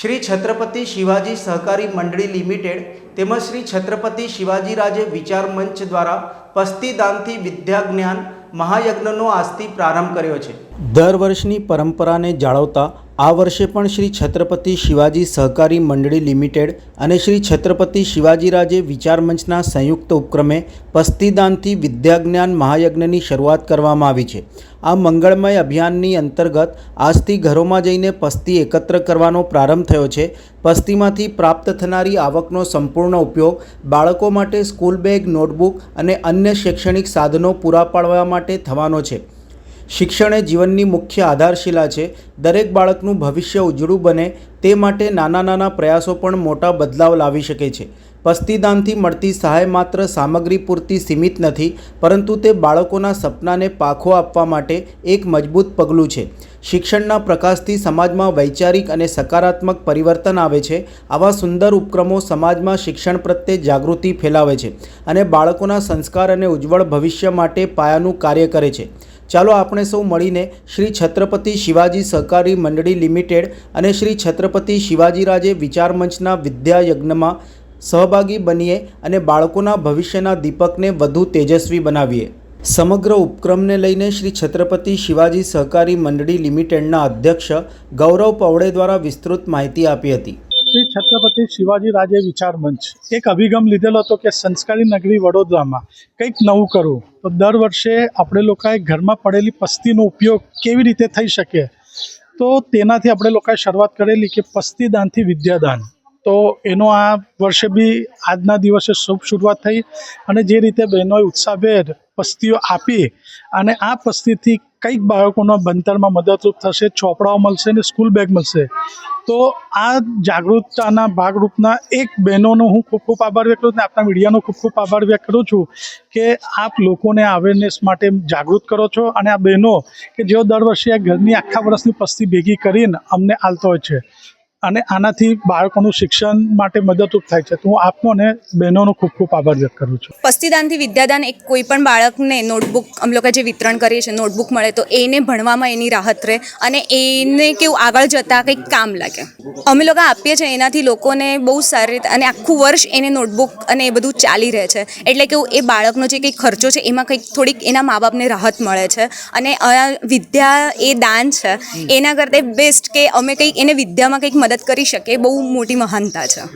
શ્રી છત્રપતિ શિવાજી સહકારી મંડળી લિમિટેડ તેમજ શ્રી છત્રપતિ શિવાજીરાજે વિચાર મંચ દ્વારા પસ્તીદાનથી વિદ્યા જ્ઞાન મહાયજ્ઞનો આજથી પ્રારંભ કર્યો છે. દર વર્ષની પરંપરાને જાળવતા આ વર્ષે પણ શ્રી છત્રપતિ શિવાજી સહકારી મંડળી લિમિટેડ અને શ્રી છત્રપતિ શિવાજીરાજે વિચાર મંચના સંયુક્ત ઉપક્રમે પસ્તીદાનથી વિદ્યાજ્ઞાન મહાયજ્ઞની શરૂઆત કરવામાં આવી છે. આ મંગળમય અભિયાનની અંતર્ગત આજથી ઘરોમાં જઈને પસ્તી એકત્ર કરવાનો પ્રારંભ થયો છે. પસ્તીમાંથી પ્રાપ્ત થનારી આવકનો સંપૂર્ણ ઉપયોગ બાળકો માટે સ્કૂલ બેગ, નોટબુક અને અન્ય શૈક્ષણિક સાધનો પૂરા પાડવા માટે થવાનો છે. શિક્ષણ એ જીવનની મુખ્ય આધારશિલા છે. દરેક બાળકનું ભવિષ્ય ઉજળું બને તે માટે નાના નાના પ્રયાસો પણ મોટા બદલાવ લાવી શકે છે. પસ્તીદાનથી મળતી સહાય માત્ર સામગ્રી પૂરતી સીમિત નથી, પરંતુ તે બાળકોના સપનાને પાખો આપવા માટે એક મજબૂત પગલું છે. શિક્ષણના પ્રકાશથી સમાજમાં વૈચારિક અને સકારાત્મક પરિવર્તન આવે છે. આવા સુંદર ઉપક્રમો સમાજમાં શિક્ષણ પ્રત્યે જાગૃતિ ફેલાવે છે અને બાળકોના સંસ્કાર અને ઉજ્જવળ ભવિષ્ય માટે પાયાનું કાર્ય કરે છે. ચાલો આપણે સૌ મળીને શ્રી છત્રપતિ શિવાજી સહકારી મંડળી લિમિટેડ અને શ્રી છત્રપતિ શિવાજીરાજે વિચાર મંચના વિદ્યાયજ્ઞમાં સહભાગી બનીએ અને બાળકોના ભવિષ્યના દીપકને વધુ તેજસ્વી બનાવીએ. સમગ્ર ઉપક્રમને લઈને શ્રી છત્રપતિ શિવાજી સહકારી મંડળી લિમિટેડના અધ્યક્ષ ગૌરવ પવડે દ્વારા વિસ્તૃત માહિતી આપી હતી. શ્રી છત્રપતિ શિવાજી રાજે વિચાર મંચ. એક અભિગમ લીધેલો હતો કે સંસ્કારી નગરી વડોદરામાં કંઈક નવું કરવું. તો દર વર્ષે આપણે લોકોએ ઘરમાં પડેલી પસ્તીનો ઉપયોગ કેવી રીતે થઈ શકે? તો તેનાથી આપણે લોકોએ શરૂઆત કરેલી કે પસ્તીદાનથી વિદ્યાદાન. તો એનો આ વર્ષે બી આજના દિવસે શુભ શરૂઆત થઈ અને જે રીતે બહેનોએ ઉત્સાહભેર પસ્તીઓ આપી અને આ પસ્તીથી કંઈક બાળકોના ભણતરમાં મદદરૂપ થશે, ચોપડાઓ મળશે ને સ્કૂલ બેગ મળશે. તો આ જાગૃતતાના ભાગરૂપના એક બહેનોનો હું ખૂબ ખૂબ આભાર વ્યક્ત કરું છું આપણા મીડિયાનો ખૂબ ખૂબ આભાર વ્યક્ત કરું છું કે આપ લોકોને અવેરનેસ માટે જાગૃત કરો છો અને આ બહેનો કે જેઓ દર વર્ષે આ ઘરની આખા વર્ષની પસ્તી ભેગી કરીને અમને આલતો હોય છે. અને આનાથી બાળકોનું શિક્ષણ માટે મદદરૂપ થાય છે. તો હું આપનો અને બહેનોનો ખૂબ ખૂબ આભાર વ્યક્ત કરું છું. પસ્તીદાનથી વિદ્યાદાન એક કોઈ પણ બાળકને નોટબુક અમે લોકો જે વિતરણ કરીએ છીએ નોટબુક મળે તો એને ભણવામાં એની રાહત રહે અને એને કેવું આગળ જતાં કંઈક કામ લાગે. અમે લોકો આપીએ છીએ એનાથી લોકોને બહુ સારી રીતે અને આખું વર્ષ એને નોટબુક અને એ બધું ચાલી રહે છે. એટલે કેવું એ બાળકનો જે કંઈક ખર્ચો છે એમાં કંઈક થોડીક એના મા બાપને રાહત મળે છે. અને આ વિદ્યા એ દાન છે. એના કરતાં બેસ્ટ કે અમે કંઈક એને વિદ્યામાં કંઈક મદદ કરી શકે બહુ મોટી મહાનતા છે.